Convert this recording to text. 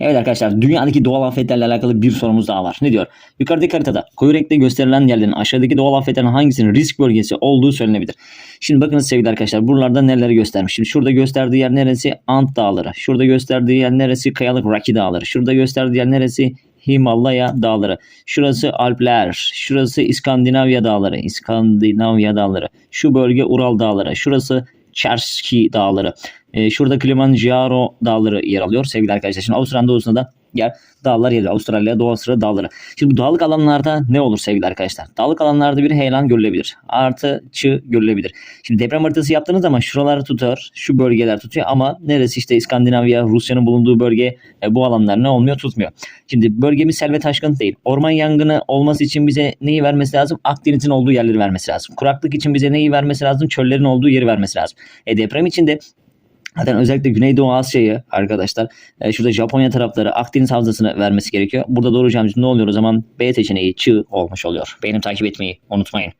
Evet arkadaşlar dünyadaki doğal afetlerle alakalı bir sorumuz daha var. Ne diyor? Yukarıdaki haritada koyu renkte gösterilen yerlerin aşağıdaki doğal afetlerin hangisinin risk bölgesi olduğu söylenebilir. Şimdi bakınız sevgili arkadaşlar buralarda neleri göstermiş. Şimdi şurada gösterdiği yer neresi? Ant Dağları. Şurada gösterdiği yer neresi? Kayalık Rocky Dağları. Şurada gösterdiği yer neresi? Himalaya Dağları. Şurası Alpler. Şurası İskandinavya Dağları. İskandinavya Dağları. Şu bölge Ural Dağları. Şurası Çerski Dağları. Ee, şurada Kilimanjaro Dağları yer alıyor sevgili arkadaşlar. Şimdi Avustralya'nın doğusunda da yer dağlar yer alıyor. Avustralya Doğu Asya dağları. Şimdi bu dağlık alanlarda ne olur sevgili arkadaşlar? Dağlık alanlarda bir heyelan görülebilir. Artı çığ görülebilir. Şimdi deprem haritası yaptığınız zaman şuraları tutar. Şu bölgeler tutuyor ama neresi işte İskandinavya, Rusya'nın bulunduğu bölge e, bu alanlar ne olmuyor? Tutmuyor. Şimdi bölgemiz sel ve taşkın değil. Orman yangını olması için bize neyi vermesi lazım? Akdeniz'in olduğu yerleri vermesi lazım. Kuraklık için bize neyi vermesi lazım? Çöllerin olduğu yeri vermesi lazım. E deprem için de Zaten özellikle Güneydoğu Asya'yı arkadaşlar e, şurada Japonya tarafları Akdeniz havzasını vermesi gerekiyor. Burada doğru ne oluyor o zaman? B seçeneği çığ olmuş oluyor. Benim takip etmeyi unutmayın.